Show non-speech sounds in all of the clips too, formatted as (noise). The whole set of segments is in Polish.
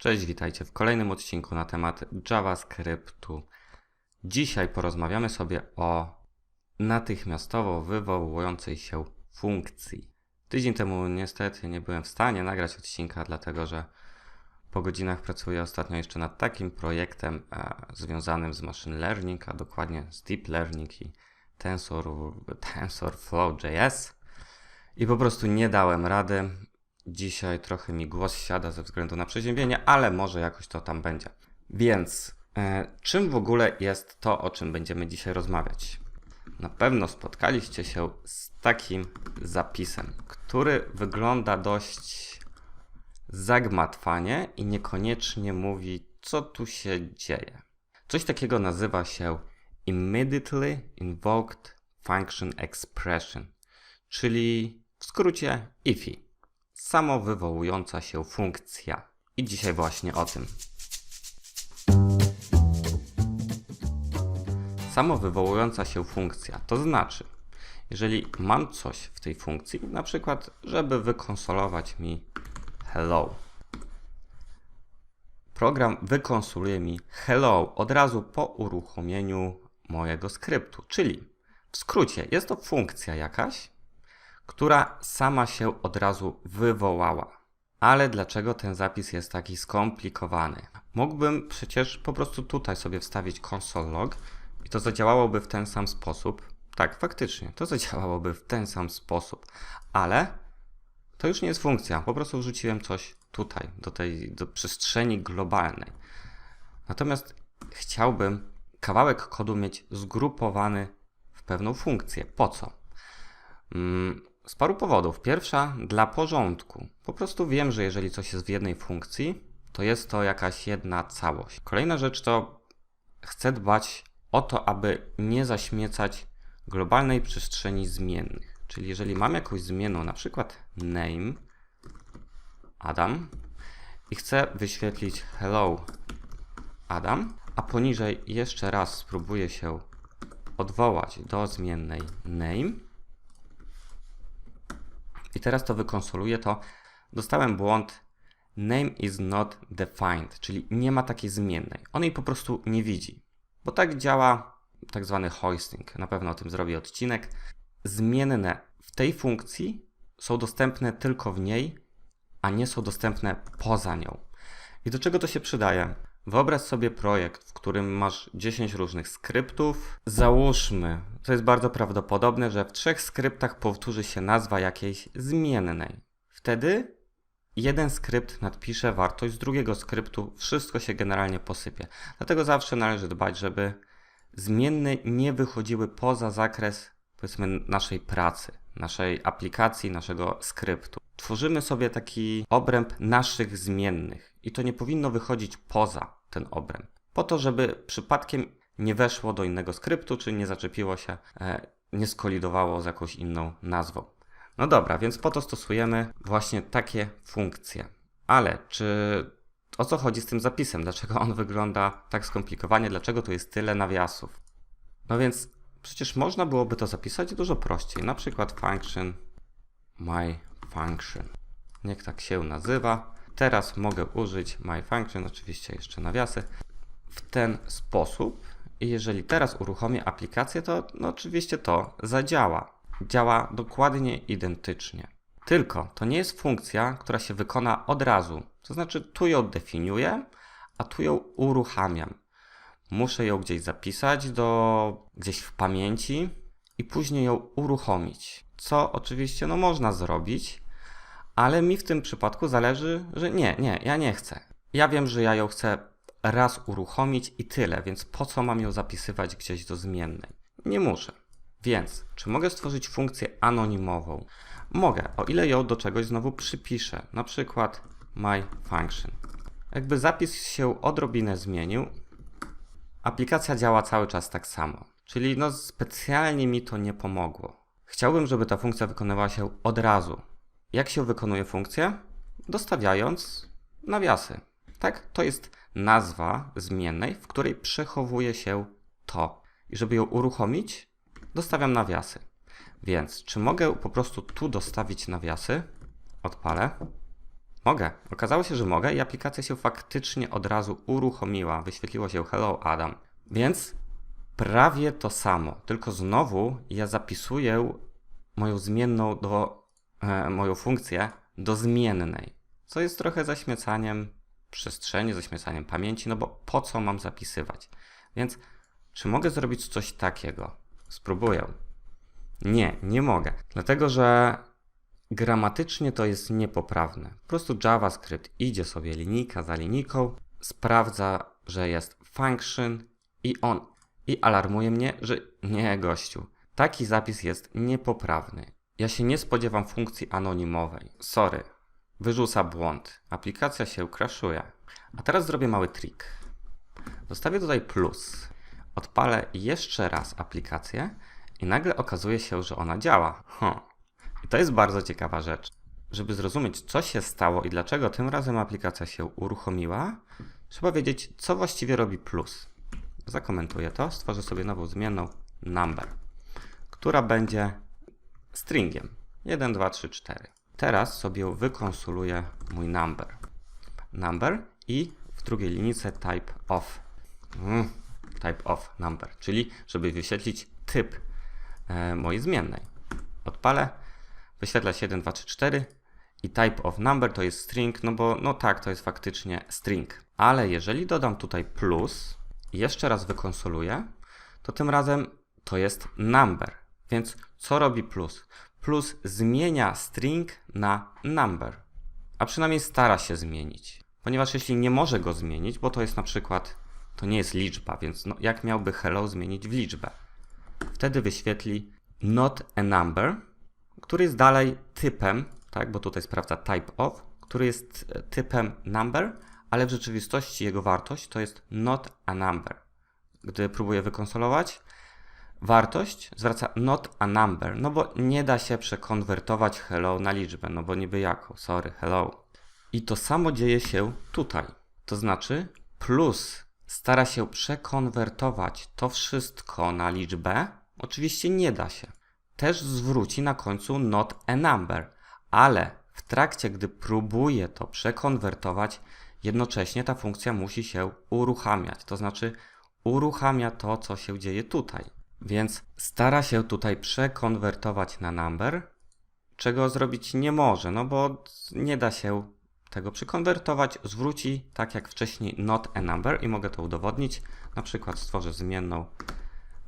Cześć, witajcie w kolejnym odcinku na temat JavaScriptu. Dzisiaj porozmawiamy sobie o natychmiastowo wywołującej się funkcji. Tydzień temu niestety nie byłem w stanie nagrać odcinka, dlatego że po godzinach pracuję ostatnio jeszcze nad takim projektem e, związanym z machine learning, a dokładnie z deep learning i Tensor, TensorFlow.js i po prostu nie dałem rady. Dzisiaj trochę mi głos siada ze względu na przeziębienie, ale może jakoś to tam będzie. Więc e, czym w ogóle jest to, o czym będziemy dzisiaj rozmawiać? Na pewno spotkaliście się z takim zapisem, który wygląda dość zagmatwanie i niekoniecznie mówi, co tu się dzieje. Coś takiego nazywa się Immediately Invoked Function Expression, czyli w skrócie IFI, samowywołująca się funkcja. I dzisiaj właśnie o tym. Samowywołująca się funkcja to znaczy, jeżeli mam coś w tej funkcji, na przykład, żeby wykonsolować mi hello, program wykonsuluje mi hello od razu po uruchomieniu mojego skryptu. Czyli w skrócie jest to funkcja jakaś, która sama się od razu wywołała. Ale dlaczego ten zapis jest taki skomplikowany? Mógłbym przecież po prostu tutaj sobie wstawić console log i to zadziałałoby w ten sam sposób. Tak, faktycznie, to zadziałałoby w ten sam sposób, ale to już nie jest funkcja. Po prostu wrzuciłem coś tutaj, do tej do przestrzeni globalnej. Natomiast chciałbym kawałek kodu mieć zgrupowany w pewną funkcję. Po co? Z paru powodów. Pierwsza, dla porządku. Po prostu wiem, że jeżeli coś jest w jednej funkcji, to jest to jakaś jedna całość. Kolejna rzecz to chcę dbać o to, aby nie zaśmiecać globalnej przestrzeni zmiennych. Czyli jeżeli mam jakąś zmienną, na przykład name Adam i chcę wyświetlić hello Adam, a poniżej jeszcze raz spróbuję się odwołać do zmiennej name. I teraz to wykonsoluję, to dostałem błąd name is not defined, czyli nie ma takiej zmiennej. On jej po prostu nie widzi. Bo tak działa tak zwany hoisting. Na pewno o tym zrobię odcinek. Zmienne w tej funkcji są dostępne tylko w niej, a nie są dostępne poza nią. I do czego to się przydaje? Wyobraź sobie projekt, w którym masz 10 różnych skryptów. Załóżmy, to jest bardzo prawdopodobne, że w trzech skryptach powtórzy się nazwa jakiejś zmiennej. Wtedy jeden skrypt nadpisze wartość z drugiego skryptu, wszystko się generalnie posypie. Dlatego zawsze należy dbać, żeby zmienne nie wychodziły poza zakres powiedzmy naszej pracy, naszej aplikacji, naszego skryptu. Tworzymy sobie taki obręb naszych zmiennych i to nie powinno wychodzić poza ten obręb. Po to, żeby przypadkiem nie weszło do innego skryptu, czy nie zaczepiło się, e, nie skolidowało z jakąś inną nazwą. No dobra, więc po to stosujemy właśnie takie funkcje. Ale czy o co chodzi z tym zapisem? Dlaczego on wygląda tak skomplikowanie? Dlaczego tu jest tyle nawiasów? No więc przecież można byłoby to zapisać dużo prościej. Na przykład function my function. Niech tak się nazywa. Teraz mogę użyć my function, oczywiście jeszcze nawiasy, w ten sposób. I jeżeli teraz uruchomię aplikację, to no oczywiście to zadziała. Działa dokładnie identycznie. Tylko to nie jest funkcja, która się wykona od razu. To znaczy tu ją definiuję, a tu ją uruchamiam. Muszę ją gdzieś zapisać do gdzieś w pamięci i później ją uruchomić. Co oczywiście no można zrobić, ale mi w tym przypadku zależy, że nie, nie, ja nie chcę. Ja wiem, że ja ją chcę raz uruchomić i tyle, więc po co mam ją zapisywać gdzieś do zmiennej? Nie muszę. Więc, czy mogę stworzyć funkcję anonimową? Mogę, o ile ją do czegoś znowu przypiszę, na przykład my function. Jakby zapis się odrobinę zmienił, aplikacja działa cały czas tak samo. Czyli no specjalnie mi to nie pomogło. Chciałbym, żeby ta funkcja wykonywała się od razu. Jak się wykonuje funkcję? Dostawiając nawiasy. Tak? To jest nazwa zmiennej, w której przechowuje się to. I żeby ją uruchomić, dostawiam nawiasy. Więc czy mogę po prostu tu dostawić nawiasy? Odpalę. Mogę. Okazało się, że mogę i aplikacja się faktycznie od razu uruchomiła. Wyświetliło się Hello Adam. Więc prawie to samo, tylko znowu ja zapisuję moją zmienną do, e, moją funkcję do zmiennej, co jest trochę zaśmiecaniem przestrzeni, zaśmiecaniem pamięci, no bo po co mam zapisywać? Więc czy mogę zrobić coś takiego? Spróbuję. Nie, nie mogę, dlatego że gramatycznie to jest niepoprawne. Po prostu JavaScript idzie sobie linijka za linijką, sprawdza, że jest function i on i alarmuje mnie, że nie, gościu, taki zapis jest niepoprawny. Ja się nie spodziewam funkcji anonimowej. Sorry, wyrzuca błąd. Aplikacja się crashuje. A teraz zrobię mały trik. Zostawię tutaj plus. Odpalę jeszcze raz aplikację i nagle okazuje się, że ona działa. Huh. I to jest bardzo ciekawa rzecz. Żeby zrozumieć, co się stało i dlaczego tym razem aplikacja się uruchomiła, trzeba wiedzieć, co właściwie robi plus. Zakomentuję to, stworzę sobie nową zmienną number, która będzie stringiem 1, 2, 3, 4. Teraz sobie wykonsuluję mój number. Number i w drugiej linijce type of. Mm, type of number, czyli żeby wyświetlić typ e, mojej zmiennej. Odpalę, wyświetla się 1, 2, 3, 4 i type of number to jest string, no bo no tak, to jest faktycznie string. Ale jeżeli dodam tutaj plus jeszcze raz wykonsoluję, to tym razem to jest number. Więc co robi plus? Plus zmienia string na number, a przynajmniej stara się zmienić. Ponieważ jeśli nie może go zmienić, bo to jest na przykład, to nie jest liczba, więc no, jak miałby hello zmienić w liczbę? Wtedy wyświetli not a number, który jest dalej typem, tak, bo tutaj sprawdza type of, który jest e, typem number, ale w rzeczywistości jego wartość to jest not a number. Gdy próbuję wykonsolować, wartość zwraca not a number, no bo nie da się przekonwertować hello na liczbę, no bo niby jako, sorry, hello. I to samo dzieje się tutaj. To znaczy plus stara się przekonwertować to wszystko na liczbę, oczywiście nie da się. Też zwróci na końcu not a number, ale w trakcie, gdy próbuje to przekonwertować, jednocześnie ta funkcja musi się uruchamiać. To znaczy uruchamia to, co się dzieje tutaj. Więc stara się tutaj przekonwertować na number, czego zrobić nie może, no bo nie da się tego przekonwertować. Zwróci tak jak wcześniej not a number i mogę to udowodnić. Na przykład stworzę zmienną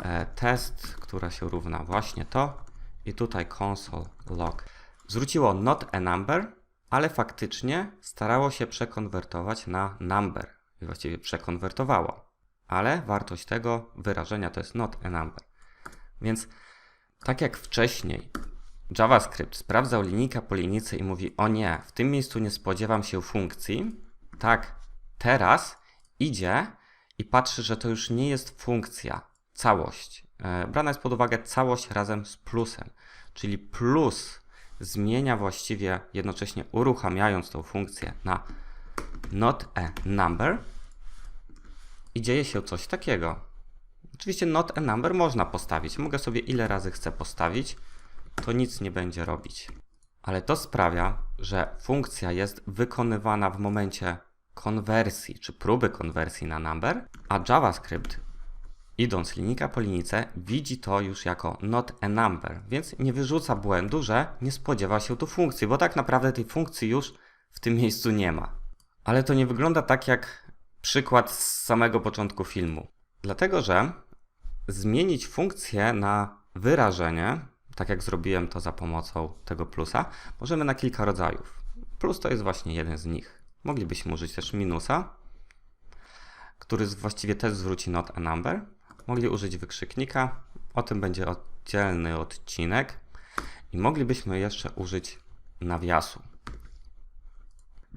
e, test, która się równa właśnie to i tutaj console log. Zwróciło not a number, ale faktycznie starało się przekonwertować na number właściwie przekonwertowało ale wartość tego wyrażenia to jest not a number. Więc tak jak wcześniej JavaScript sprawdzał linijka po linijce i mówi o nie, w tym miejscu nie spodziewam się funkcji, tak teraz idzie i patrzy, że to już nie jest funkcja, całość. E, brana jest pod uwagę całość razem z plusem, czyli plus zmienia właściwie jednocześnie uruchamiając tą funkcję na not a number, i dzieje się coś takiego. Oczywiście not a number można postawić. Mogę sobie ile razy chcę postawić, to nic nie będzie robić. Ale to sprawia, że funkcja jest wykonywana w momencie konwersji, czy próby konwersji na number, a JavaScript idąc linijka po linijce, widzi to już jako not a number, więc nie wyrzuca błędu, że nie spodziewa się tu funkcji, bo tak naprawdę tej funkcji już w tym miejscu nie ma. Ale to nie wygląda tak jak przykład z samego początku filmu. Dlatego, że zmienić funkcję na wyrażenie, tak jak zrobiłem to za pomocą tego plusa, możemy na kilka rodzajów. Plus to jest właśnie jeden z nich. Moglibyśmy użyć też minusa, który właściwie też zwróci not a number. Mogli użyć wykrzyknika, o tym będzie oddzielny odcinek. I moglibyśmy jeszcze użyć nawiasu.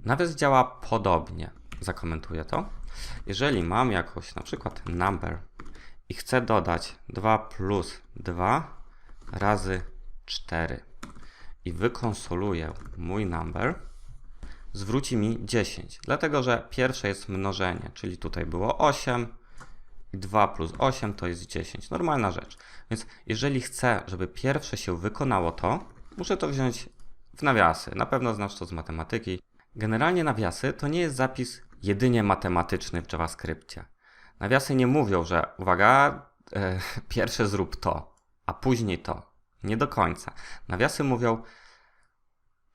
Nawias działa podobnie zakomentuję to. Jeżeli mam jakoś na przykład number i chcę dodać 2 plus 2 razy 4 i wykonsoluję mój number, zwróci mi 10, dlatego że pierwsze jest mnożenie, czyli tutaj było 8 i 2 plus 8 to jest 10. Normalna rzecz. Więc jeżeli chcę, żeby pierwsze się wykonało to, muszę to wziąć w nawiasy. Na pewno znasz to z matematyki Generalnie nawiasy to nie jest zapis jedynie matematyczny w JavaScriptie. Nawiasy nie mówią, że uwaga, e, (laughs) pierwsze zrób to, a później to. Nie do końca. Nawiasy mówią,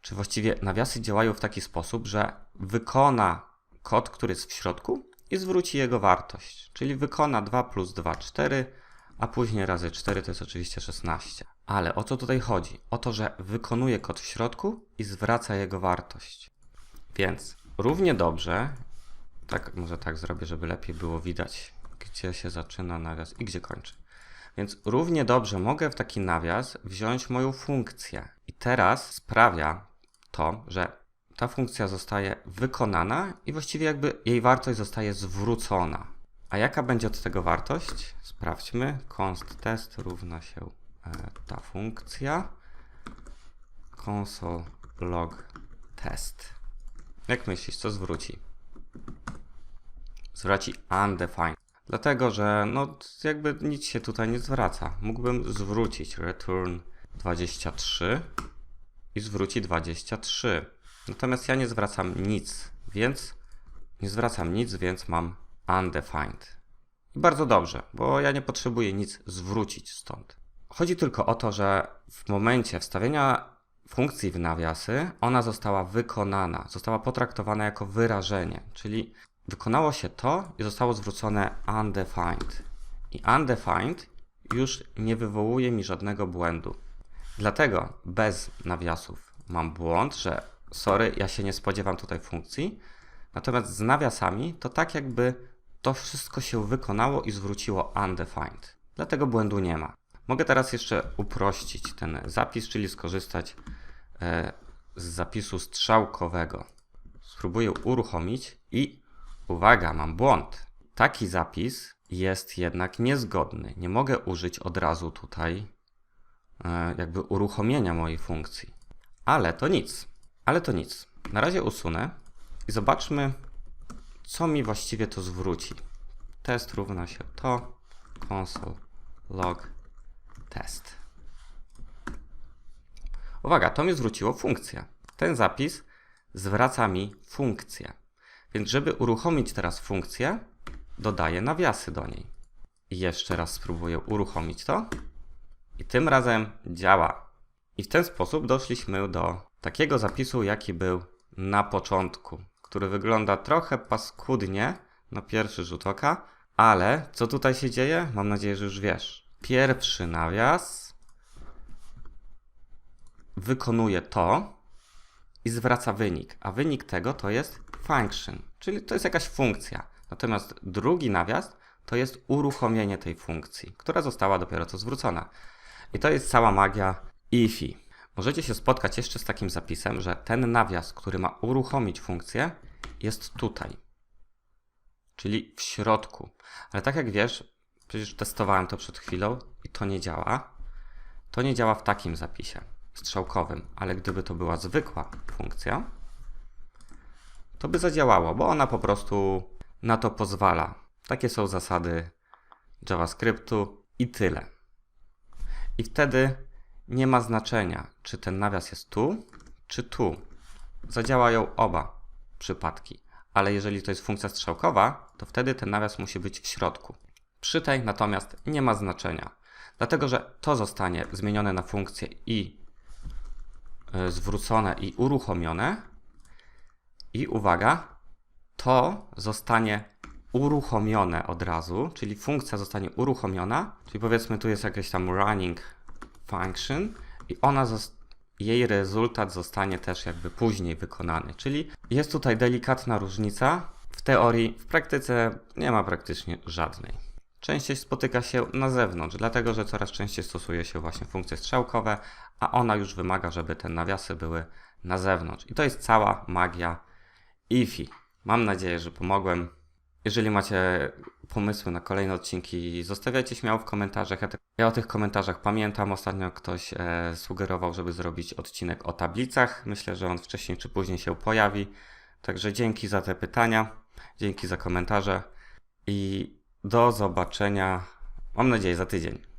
czy właściwie nawiasy działają w taki sposób, że wykona kod, który jest w środku i zwróci jego wartość. Czyli wykona 2 plus 2, 4, a później razy 4 to jest oczywiście 16. Ale o co tutaj chodzi? O to, że wykonuje kod w środku i zwraca jego wartość. Więc równie dobrze, tak może tak zrobię, żeby lepiej było widać, gdzie się zaczyna nawias i gdzie kończy. Więc równie dobrze mogę w taki nawias wziąć moją funkcję. I teraz sprawia to, że ta funkcja zostaje wykonana i właściwie jakby jej wartość zostaje zwrócona. A jaka będzie od tego wartość? Sprawdźmy. const test równa się e, ta funkcja console log test. Jak myślisz, co zwróci? Zwróci undefined. Dlatego, że no jakby nic się tutaj nie zwraca. Mógłbym zwrócić return 23 i zwróci 23. Natomiast ja nie zwracam nic, więc nie zwracam nic, więc mam undefined. I bardzo dobrze, bo ja nie potrzebuję nic zwrócić stąd. Chodzi tylko o to, że w momencie wstawienia funkcji w nawiasy, ona została wykonana, została potraktowana jako wyrażenie, czyli wykonało się to i zostało zwrócone undefined. I undefined już nie wywołuje mi żadnego błędu. Dlatego bez nawiasów mam błąd, że sorry, ja się nie spodziewam tutaj funkcji. Natomiast z nawiasami to tak jakby to wszystko się wykonało i zwróciło undefined. Dlatego błędu nie ma. Mogę teraz jeszcze uprościć ten zapis, czyli skorzystać e, z zapisu strzałkowego. Spróbuję uruchomić i uwaga, mam błąd. Taki zapis jest jednak niezgodny. Nie mogę użyć od razu tutaj e, jakby uruchomienia mojej funkcji. Ale to nic. Ale to nic. Na razie usunę i zobaczmy, co mi właściwie to zwróci. Test równa się to console log test. Uwaga, to mi zwróciło funkcję. Ten zapis zwraca mi funkcję. Więc żeby uruchomić teraz funkcję, dodaję nawiasy do niej. I jeszcze raz spróbuję uruchomić to. I tym razem działa. I w ten sposób doszliśmy do takiego zapisu, jaki był na początku, który wygląda trochę paskudnie na pierwszy rzut oka, ale co tutaj się dzieje? Mam nadzieję, że już wiesz. Pierwszy nawias wykonuje to i zwraca wynik, a wynik tego to jest function, czyli to jest jakaś funkcja. Natomiast drugi nawias to jest uruchomienie tej funkcji, która została dopiero co zwrócona. I to jest cała magia IFI. Możecie się spotkać jeszcze z takim zapisem, że ten nawias, który ma uruchomić funkcję, jest tutaj, czyli w środku. Ale tak jak wiesz, przecież testowałem to przed chwilą i to nie działa. To nie działa w takim zapisie strzałkowym, ale gdyby to była zwykła funkcja, to by zadziałało, bo ona po prostu na to pozwala. Takie są zasady JavaScriptu i tyle. I wtedy nie ma znaczenia, czy ten nawias jest tu, czy tu. Zadziałają oba przypadki. Ale jeżeli to jest funkcja strzałkowa, to wtedy ten nawias musi być w środku. Przy tej natomiast nie ma znaczenia, dlatego że to zostanie zmienione na funkcję i y, zwrócone i uruchomione. I uwaga, to zostanie uruchomione od razu, czyli funkcja zostanie uruchomiona, czyli powiedzmy tu jest jakieś tam running function i ona jej rezultat zostanie też jakby później wykonany. Czyli jest tutaj delikatna różnica. W teorii, w praktyce nie ma praktycznie żadnej. Częściej spotyka się na zewnątrz, dlatego że coraz częściej stosuje się właśnie funkcje strzałkowe, a ona już wymaga, żeby te nawiasy były na zewnątrz. I to jest cała magia IFI. Mam nadzieję, że pomogłem. Jeżeli macie pomysły na kolejne odcinki, zostawiajcie śmiało w komentarzach. Ja, te, ja o tych komentarzach pamiętam. Ostatnio ktoś e, sugerował, żeby zrobić odcinek o tablicach. Myślę, że on wcześniej czy później się pojawi. Także dzięki za te pytania, dzięki za komentarze i do zobaczenia, mam nadzieję, za tydzień.